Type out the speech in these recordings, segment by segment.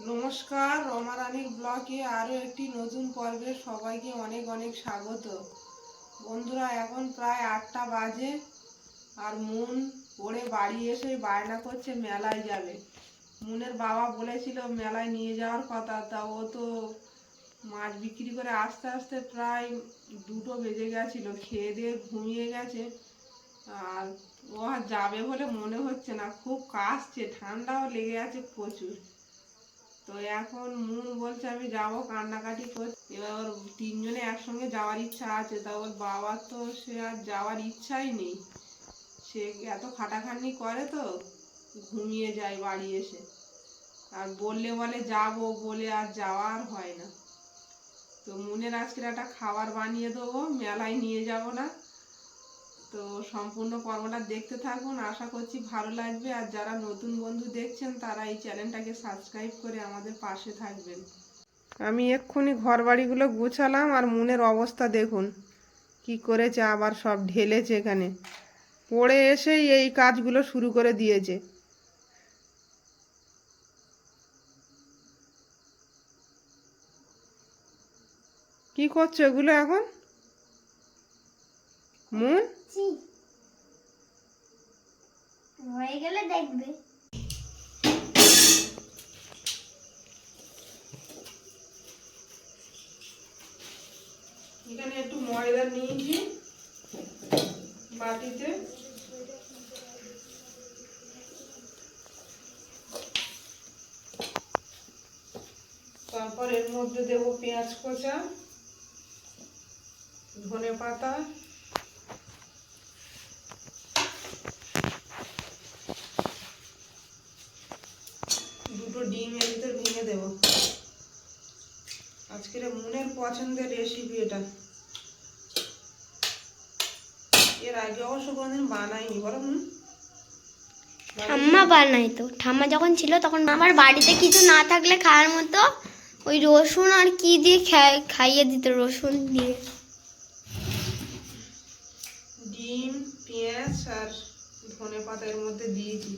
নমস্কার রমারানির ব্লগে আরও একটি নতুন পর্বে সবাইকে অনেক অনেক স্বাগত। বন্ধুরা, এখন প্রায় আটটা বাজে আর মন পড়ে বাড়ি এসে বায়না করছে মেলায় যাবে। মুনের বাবা বলেছিল মেলায় নিয়ে যাওয়ার কথা, তা ও তো মাছ বিক্রি করে আস্তে আস্তে প্রায় দুটো বেজে গেছিল, খেয়ে দিয়ে ঘুমিয়ে গেছে। আর ও আর যাবে বলে মনে হচ্ছে না, খুব কাশছে, ঠান্ডাও লেগে আছে প্রচুর। তো এখন মুন বলছে আমি যাব, কান্নাকাটি করছে। এবার ওর তিনজনে একসঙ্গে যাওয়ার ইচ্ছা আছে, তা ওর বাবার তো সে আর যাওয়ার ইচ্ছাই নেই। সে এত খাটাখাটনি করে তো, ঘুমিয়ে যায় বাড়ি এসে। আর বললে বলে যাব বলে আর যাওয়া আর হয় না। তো মুনের আজকের একটা খাবার বানিয়ে দেবো, মেলায় নিয়ে যাব না। তো সম্পূর্ণ পর্বটা দেখতে থাকুন, আশা করছি ভালো লাগবে। আর যারা নতুন বন্ধু দেখছেন, তারা এই চ্যানেলটাকে সাবস্ক্রাইব করে আমাদের পাশে থাকবেন। আমি এক্ষুনি ঘর বাড়িগুলো গুছালাম আর মনের অবস্থা দেখুন, কি করেছে, আবার সব ঢেলেছে এখানে। পড়ে এসেই এই কাজগুলো শুরু করে দিয়েছে। কি করছ এগুলো এখন? মন? জি হয়ে গেলে দেখবে। এখানে একটু ময়দা নিয়েছি বাটিতে। তারপর এর মধ্যে দেবো পেঁয়াজ কচা ধনে পাতা দুটো ডিম এর ভিতর ভেঙে দেবো আজকের মনের পছন্দের রেসিপি এটা। এর আগে অবশ্য কোনোদিন বানাইনি বলো হুম? ঠাম্মা বানাই তো। ঠাম্মা যখন ছিল তখন আমার বাড়িতে কিছু না থাকলে খাওয়ার মতো ওই রসুন আর কি দিয়ে খাই- খাইয়ে দিত রসুন দিয়ে। ডিম পেঁয়াজ আর ধনে পাতা এর মধ্যে দিয়েছি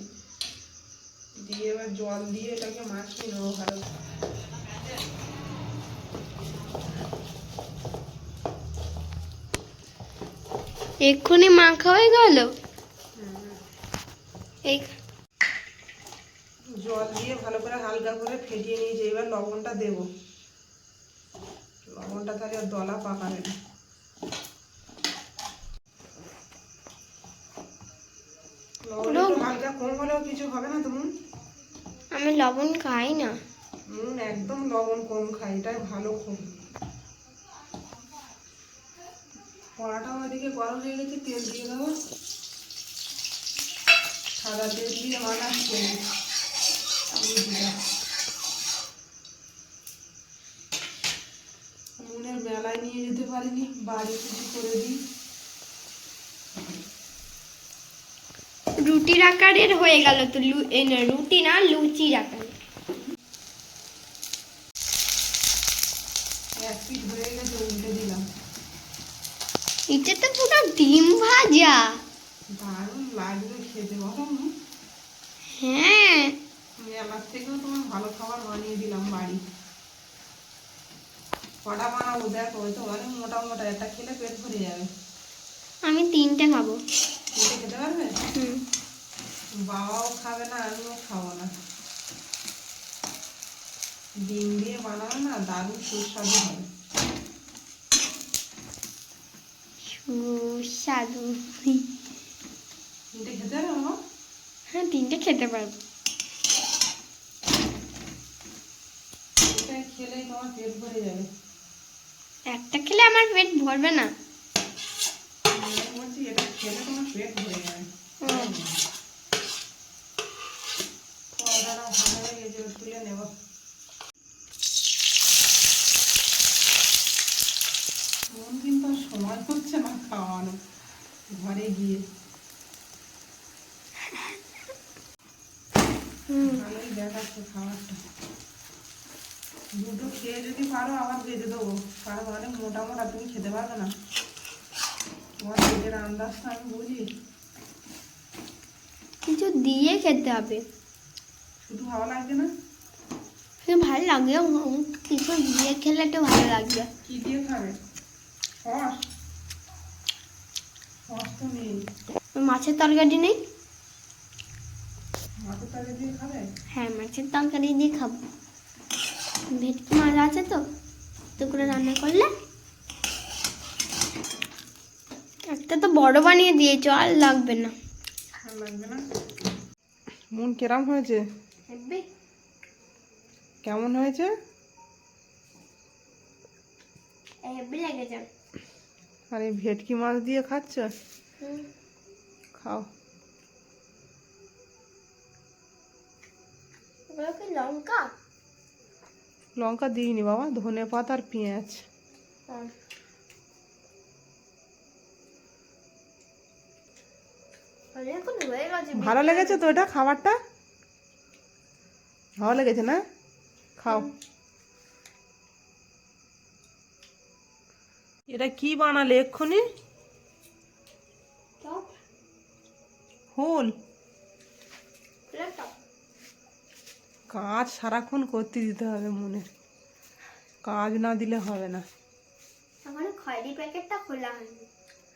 দিয়ে এবার জল দিয়ে এটাকে মাখিয়ে নেব ভালো। এক্ষুনি মাখা হয়ে গেল? এই জল দিয়ে ভালো করে হালকা করে ফেটিয়ে নিয়েছি এবার লবণটা দেবো। লবণটা তাহলে আর দলা পাকাবে না। লবণ হালকা কম হলেও কিছু হবে না তুমি আমি লবণ খাই না। নুন একদম লবণ কম খাই, এটাই ভালো খুব। কড়াটা ওইদিকে গরম হয়ে গেছে, তেল দিয়ে দেবো। সাদা তেল দিয়ে বানাচ্ছে। নুনের মেলায় নিয়ে যেতে পারিনি, বাড়ি কিছু করে দিই। রুটির আকারের হয়ে গেল তো রুটি না, লুচির আকারে এক পিঠ হয়ে গেছে উল্টে দিলাম এটা তো পুরো ডিম ভাজা দারুণ লাগবে খেতে বলো? হ্যাঁ মেলার থেকেও তোমার ভালো খাবার বানিয়ে দিলাম বাড়ি। কটা বানাবো দেখো ওই তো অনেক মোটা মোটা এটা খেলে পেট ভরে যাবে। আমি তিনটে খাব। খেতে খেতে পারবে? বাবাও খাবে না আমিও খাব না। ডিম দিয়ে বানানো না দারুণ সুস্বাদু হবে সুস্বাদু। তিনটে খেতে পারবে হ্যাঁ তিনটে খেতে পারব। তোমার পেট ভরে যাবে। একটা খেলে আমার পেট ভরবে না। বলছি এটা খেলে তোমার পেট ভরে যাবে। ভালো হয়ে তুলে নেব। আর সময় হচ্ছে না খাওয়ানো ঘরে গিয়ে হুম দেখাচ্ছে খাবারটা। দুটো খেয়ে যদি পারো আবার বেঁধে দেবো। কারণ অনেক মোটা মোটা তুমি খেতে পারবে না। তোমার পেটের আন্দাজটা আমি বুঝি। কিছু দিয়ে খেতে হবে। শুধু ভালো লাগছে না? ভালো লাগে কিছু দিয়ে খেলে একটু ভালো লাগবে। কি দিয়ে খাবে? তো নেই। মাছের তরকারি নেই মাছের তালে দিয়ে খাবে হ্যাঁ মাছের তরকারি দিয়ে খাব। ভেটকি মাছ আছে তো তো করে রান্না করলে? একটা তো বড় বানিয়ে দিয়েছ আর লাগবে না। মন কেরাম হয়েছে? কেমন হয়েছে? আর এই ভেটকি মাছ দিয়ে খাচ্ছ? খাও। লঙ্কা? লঙ্কা দিইনি বাবা ধনে পাতা আর পেঁয়াজ। হ্যাঁ। ভালো লেগেছে তো এটা খাবারটা? ভালো লেগেছে না? খাও। এটা কি বানালে এক্ষুনি? হোল। কাজ সারাক্ষণ করতে দিতে হবে মনের। কাজ না দিলে হবে না। আমার খয়েরি প্যাকেটটা খোলা হয়নি।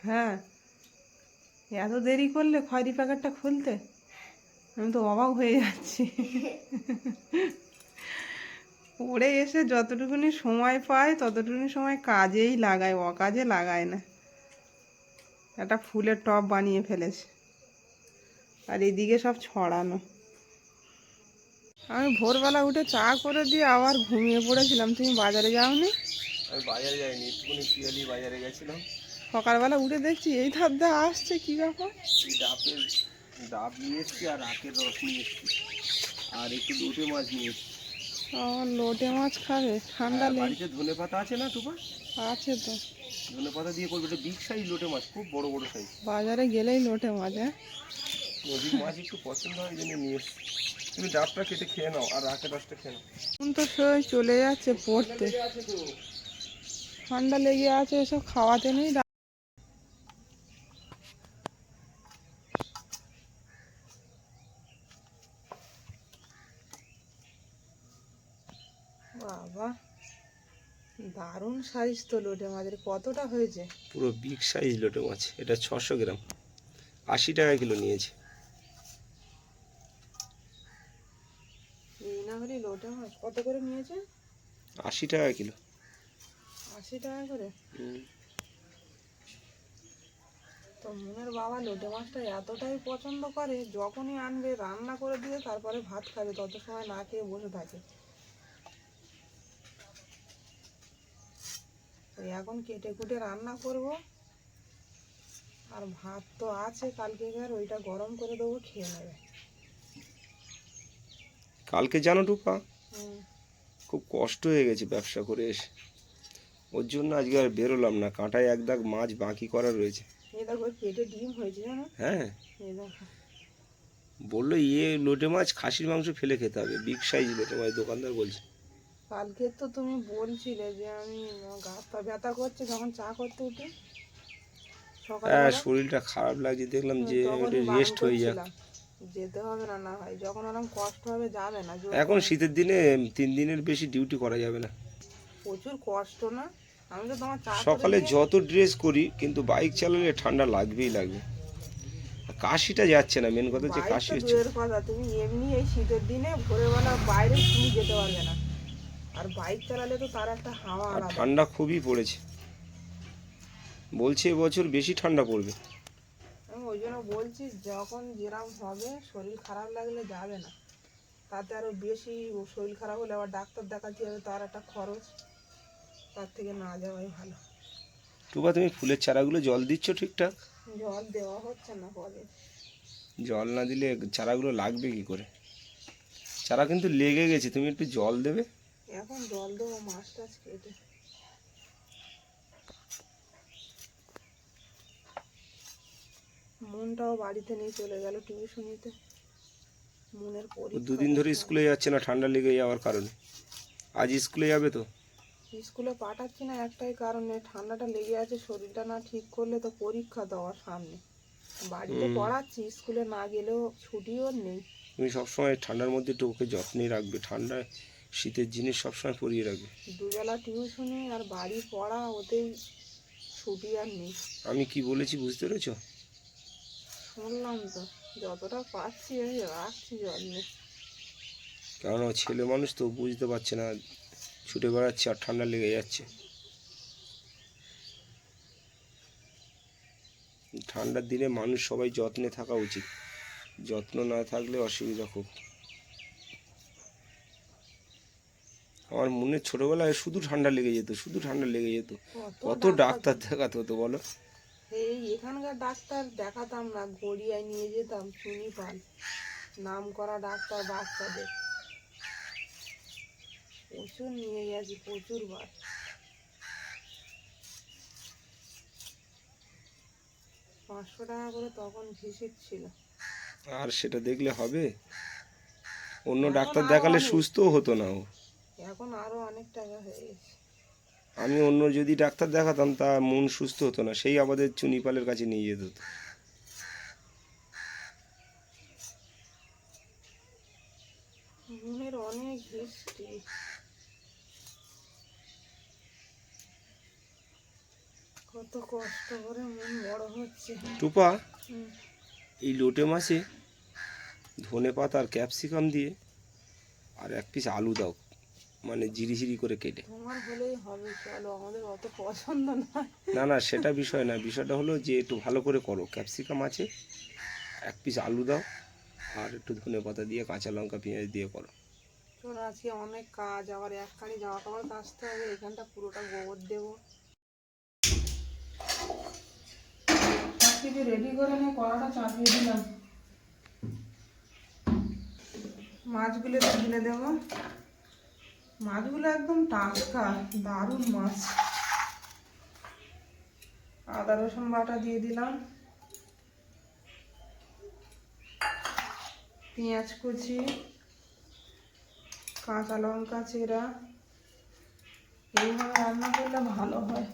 হ্যাঁ। এত দেরি করলে খয়রি প্যাকেটটা খুলতে? আমি তো অবাক হয়ে যাচ্ছি। পড়ে এসে যতটুকুনি সময় পায় ততটুকুনি সময় কাজেই লাগায় অকাজে লাগায় না। একটা ফুলের টব বানিয়ে ফেলেছে। আর এদিকে সব ছড়ানো। আমি ভোরবেলা উঠে চা করে দিয়ে আবার ঘুমিয়ে পড়েছিলাম। তুমি বাজারে যাওনি? আমি বাজারে যাইনি একটুখানি পিয়ালি বাজারে গেছিলাম। সকালবেলা উঠে দেখছি এই ধাপ দিয়ে আসছে কি ব্যাপার? এই ডাবের ডাব নিয়ে এসছি আর আখের রস নিয়ে এসছি। আর একটু লোটে মাছ নিয়ে এসছি। আমার লোটে মাছ খাবে ঠান্ডা বাড়িতে ধনে পাতা আছে না টুপা? আছে তো। ধনে পাতা দিয়ে করবে এটা বিগ সাইজ লোটে মাছ খুব বড় বড় সাইজ বাজারে গেলেই লোটে মাছ হ্যাঁ? নদীর মাছ একটু পছন্দ হয় জন্য নিয়ে এসছি। তুমি ডাবটা কেটে খেয়ে নাও আর রসটা খেয়ে নাও। এখন তো সই চলে যাচ্ছে পড়তে। ঠান্ডা লেগে আছে এসব খাওয়াতে নেই। বাবা দারুণ সাইজ তো লোটে মাছের কতটা হয়েছে? পুরো বিগ সাইজ লোটে মাছ এটা ছশো গ্রাম। আশি টাকা কিলো নিয়েছে এই না হলে লোটে মাছ কত করে নিয়েছে? আশি টাকা কিলো। আশি টাকা করে। তো মনের বাবা লোটে মাছটা এতটাই পছন্দ করে যখনই আনবে রান্না করে দিয়ে তারপরে ভাত খাবে তত সময় না খেয়ে বসে থাকে। এখন কেটে কুটে রান্না করব। আর ভাত তো আছে কালকে আর ওইটা গরম করে দেবো খেয়ে নেবে। কালকে জানো টুপা? খুব কষ্ট হয়ে গেছে ব্যবসা করে এসে। ওর জন্য আজকে আর বেরোলাম না কাঁটায় এক দাগ মাছ বাকি করা রয়েছে। পেটে ডিম হয়েছে হ্যাঁ। বলল ইয়ে লোটে মাছ খাসির মাংস ফেলে খেতে হবে বিগ সাইজ লোটে মাছ দোকানদার বলছে। কালকে তো তুমি বলছিলে যে আমি গা পা ব্যথা করছে যখন চা করতে উঠি। হ্যাঁ শরীরটা খারাপ লাগছে দেখলাম যে রেস্ট হয়ে যাক। যেতে হবে না না ভাই যখন ওরকম কষ্ট হবে যাবে না। এখন শীতের দিনে তিন দিনের বেশি ডিউটি করা যাবে না। প্রচুর কষ্ট না? আমি তো তোমার সকালে যত ড্রেস করি কিন্তু বাইক চালালে ঠান্ডা লাগবেই লাগবে। কাশিটা যাচ্ছে না মেন কথা হচ্ছে কাশি হচ্ছে। কথা তুমি এমনি এই শীতের দিনে ভোরবেলা বাইরে তুমি যেতে পারবে না। আর বাইক চালালে তো তার একটা হাওয়া ঠান্ডা খুবই পড়েছে। বলছে এবছর বেশি ঠান্ডা পড়বে। ওই জন্য বলছি যখন যেরাম হবে শরীর খারাপ লাগলে যাবে না। তাতে আরও বেশি শরীর খারাপ হলে আবার ডাক্তার দেখাতে হবে তার একটা খরচ তার থেকে না যাওয়াই ভালো। টুবা তুমি ফুলের চারাগুলো জল দিচ্ছ ঠিকঠাক? জল দেওয়া হচ্ছে না কলে জল না দিলে চারাগুলো লাগবে কি করে? চারা কিন্তু লেগে গেছে তুমি একটু জল দেবে? এখন জল দেবো মাছ টাছ কেটে। মনটাও বাড়িতে নিয়ে চলে গেল টিউশনিতে মনের দুদিন ধরে স্কুলে যাচ্ছে না ঠান্ডা লেগে যাওয়ার কারণে। আজ স্কুলে যাবে তো? স্কুলে পাঠাচ্ছি না একটাই কারণে ঠান্ডাটা লেগে আছে শরীরটা না ঠিক করলে তো পরীক্ষা দেওয়ার সামনে। বাড়িতে পড়াচ্ছি স্কুলে না গেলেও ছুটিও নেই। তুমি সবসময় ঠান্ডার মধ্যে একটু ওকে যত্নে রাখবে ঠান্ডা শীতের জিনিস সবসময় পরিয়ে রাখবে। দুবেলা টিউশনি আর বাড়ি পড়া ওতেই ছুটি আর নেই। আমি কি বলেছি বুঝতে পেরেছ? শুনলাম তো যতটা পাচ্ছি আমি রাখছি কারণ ও ছেলে মানুষ তো বুঝতে পারছে না ছুটে বেড়াচ্ছে আর ঠান্ডা লেগে যাচ্ছে। ঠান্ডার দিনে মানুষ সবাই যত্নে থাকা উচিত। যত্ন না থাকলে অসুবিধা খুব। আমার মনে ছোটবেলায় শুধু ঠান্ডা লেগে যেত শুধু ঠান্ডা লেগে যেত। কত ডাক্তার দেখাতে হতো বলো? এই এখানকার ডাক্তার দেখাতাম না গড়িয়ায় নিয়ে যেতাম চুনি পাল নাম করা ডাক্তার বাচ্চাদের। প্রচুর নিয়ে গেছি প্রচুর বার। পাঁচশো টাকা করে তখন ভিজিট ছিল। আর সেটা দেখলে হবে? অন্য ডাক্তার দেখালে। সুস্থও হতো না ও। এখন আরও অনেক টাকা হয়ে গেছে। আমি অন্য যদি ডাক্তার দেখাতাম তা মন সুস্থ হতো না। সেই আমাদের চুনিপালের কাছে নিয়ে যেত। হতো। অনেক হিস্ট্রি কত কষ্ট করে মন বড় হচ্ছে। টুপা এই লোটে মাছে ধনে পাতা আর ক্যাপসিকাম দিয়ে আর এক পিস আলু দাও। মানে জিরি জিরি করে কেটে। তোমার হলেই হবে চলো আমাদের অত পছন্দ নয়। না না সেটা বিষয় না বিষয়টা হলো যে একটু ভালো করে করো। ক্যাপসিকাম আছে এক পিস আলু দাও আর একটু ধনে পাতা দিয়ে কাঁচা লঙ্কা পেঁয়াজ দিয়ে করো। চলো আজকে অনেক কাজ আবার এক কানি জামা কাপড় কাচতে হবে এখানটা পুরোটা গোবর দেবো। কিছু রেডি করে নিয়ে কড়াটা চাপিয়ে দিলাম। মাছগুলো ঢেলে দেবো। মাছগুলো একদম টাটকা, দারুণ মাছ। আদা, রসুন বাটা দিয়ে দিলাম। পেঁয়াজ কুচি, কাঁচা লঙ্কা চেরা এইভাবে রান্না করলে ভালো হয়।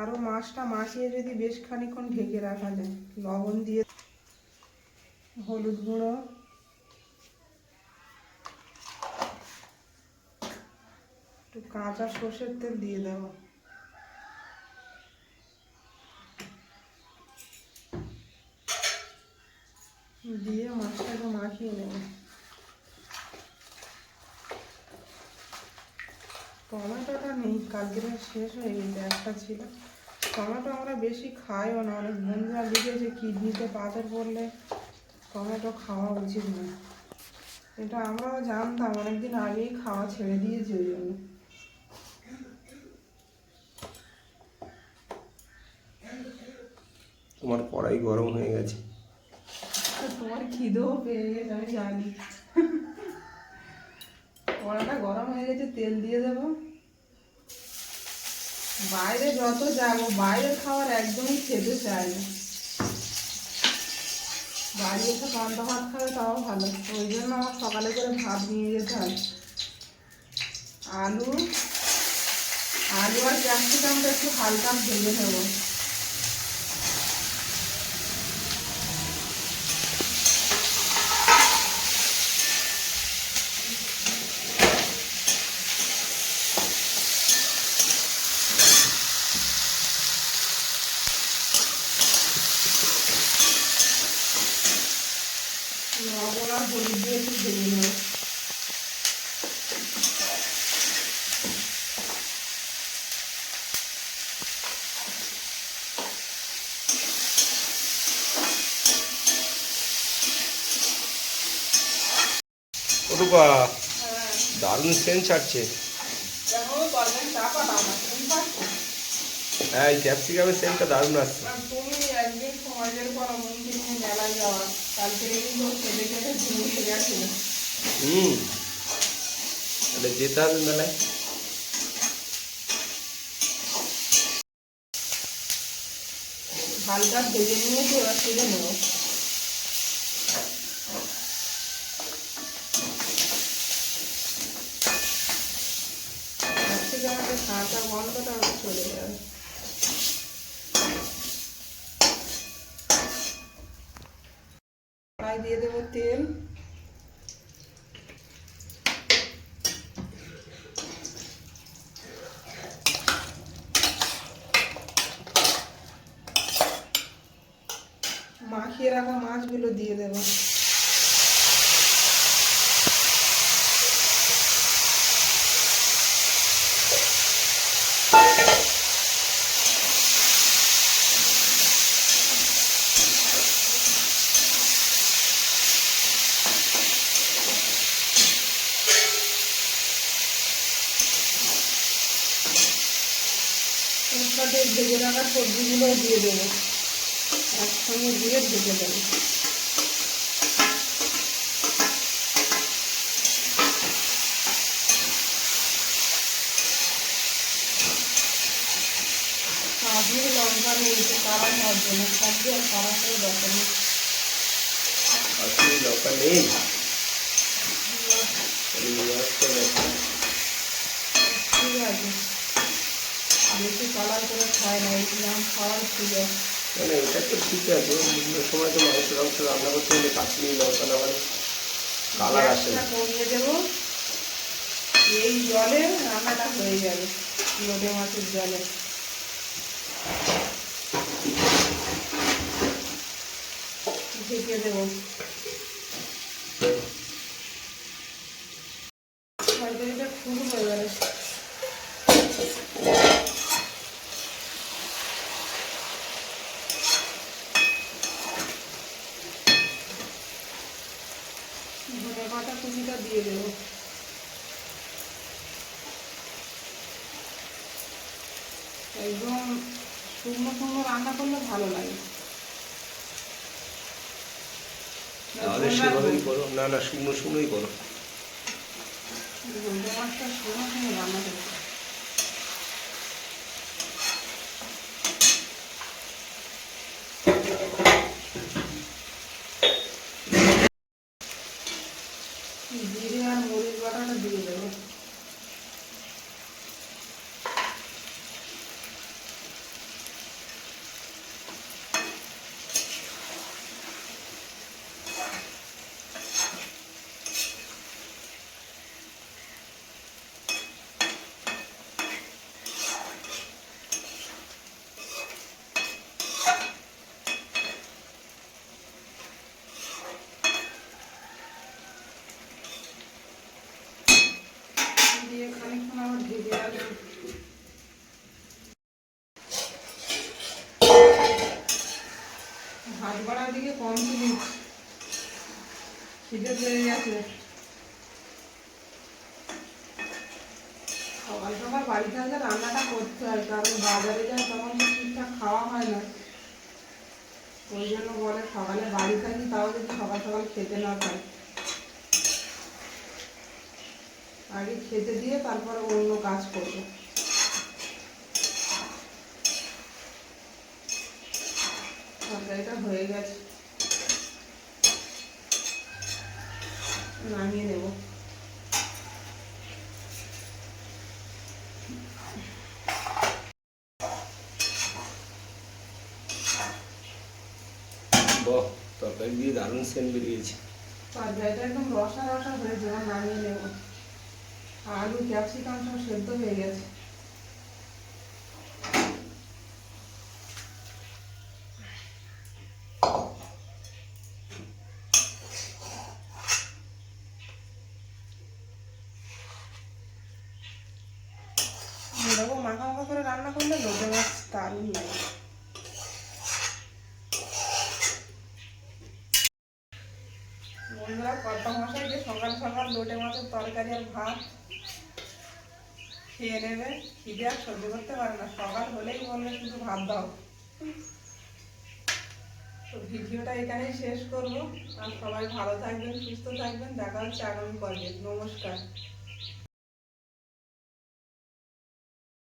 আরও মাছটা মাখিয়ে যদি বেশ খানিক্ষণ ঢেকে রাখা যায়, লবণ দিয়ে হলুদ গুঁড়ো। একটু কাঁচা সর্ষের তেল দিয়ে দেবো। দিয়ে মাছটাকে মাখিয়ে নেব। টমেটোটা নেই কালকে শেষ হয়ে গেছে, একটা ছিল। টমেটো আমরা বেশি খাইও না, অনেক বন্ধুরা লিখেছে কিডনিতে পাথর পড়লে টমেটো খাওয়া উচিত না এটা আমরাও জানতাম, অনেকদিন আগেই খাওয়া ছেড়ে দিয়েছি ওই জন্য। তোমার কড়াই গরম হয়ে গেছে। তোমার খিদেও পেয়ে গেছে, আমি জানি। কড়াটা গরম হয়ে গেছে, তেল দিয়ে দেবো। বাইরে যত যাব বাইরে খাবার একদমই খেতে চাই না। বাড়ি এসে পান্তা ভাত খাবে, তাও ভালো। ওই জন্য আমার সকালে করে ভাত নিয়ে যেতে হয়। আলু আলু আর ক্যাপসিকামটা একটু হালকা ভেজে নেব লবণ আর হলুদ দিয়ে একটু ভেজে নেব টুপা দারুণ সেন্ট ছাড়ছে হ্যাঁ এই ক্যাপসিকামের সেন্টটা দারুণ আসছে। নিয়ে হুম, তাহলে যেতে হবে মেলায় হালকা ভেজে নিয়েছি এবার তুলে গন্ধটা চলে যাবে দিয়ে দেব তেল। মাখিয়ে রাখা মাছগুলো দিয়ে দেবো। রাখা সবজিগুলো দিয়ে দেবো। একসঙ্গে দিয়ে ভেজে দেবো। কাজে লঙ্কা নিয়েছে তারা হওয়ার জন্য সবজি আর খারাপ করে দরকার নেই? লঙ্কা। ঠিক আছে বেশি কালার করে খায় না এইগুলো খাওয়ার ঠিক আছে না না এটা তো ঠিক আছে অন্য সময় তো মাংস টাংস রান্না করতে গেলে কাশ্মীরি লঙ্কা না হলে কালার আসে কমিয়ে দেবো। এই জলে রান্নাটা হয়ে যাবে লোটে মাছের জলে। ঢেকে দেবো। খুব হয়ে গেল ধনে পাতা কুচিটা দিয়ে দেবো একদম শুকনো রান্না করলে ভালো লাগে। তাহলে সেভাবেই করো। না না শুকনো শুকনোই করো। মাছটা শুকনো শুকনো রান্না করতে জিরে আর মরিচ বাটাটা দিয়ে দেবো দিয়ে খানিকক্ষণ আবার ঢেকে রাখব ভাত বাড়ার দিকে কম দিচ্ছি। খিদে পেয়ে গেছে। সকাল সকাল বাড়ি থাকলে রান্নাটা করতে হয়, কারণ বাজারে যায় তখন ঠিকঠাক খাওয়া হয় না। ওই জন্য বলে সকালে বাড়ি থাকি, তাও যদি সকাল সকাল খেতে না পাই। আগে খেতে দিয়ে তারপরে অন্য কাজ করব। তরকারিটা হয়ে গেছে। নামিয়ে নেব। বাহ তরকারি দিয়ে দারুণ বেরিয়েছে। তরকারিটা একদম রসা রসা হয়েছে এবার নামিয়ে নেব। আলু ক্যাপসিকাম সব সেদ্ধ হয়ে গেছে এরকম মাখা মাখা করে রান্না করলে মাছ দারুণ বন্ধুরা, কর্তা মশাই যে সকাল সকাল লোটে মাছের তরকারি আর ভাত খেয়ে নেবে, খিদে আর সহ্য করতে পারে না। সকাল হলেই বলবে শুধু ভাত দাও। তো ভিডিওটা এখানেই শেষ করব। আর সবাই ভালো থাকবেন, সুস্থ থাকবেন। দেখা হচ্ছে আগামী পর্বে। নমস্কার।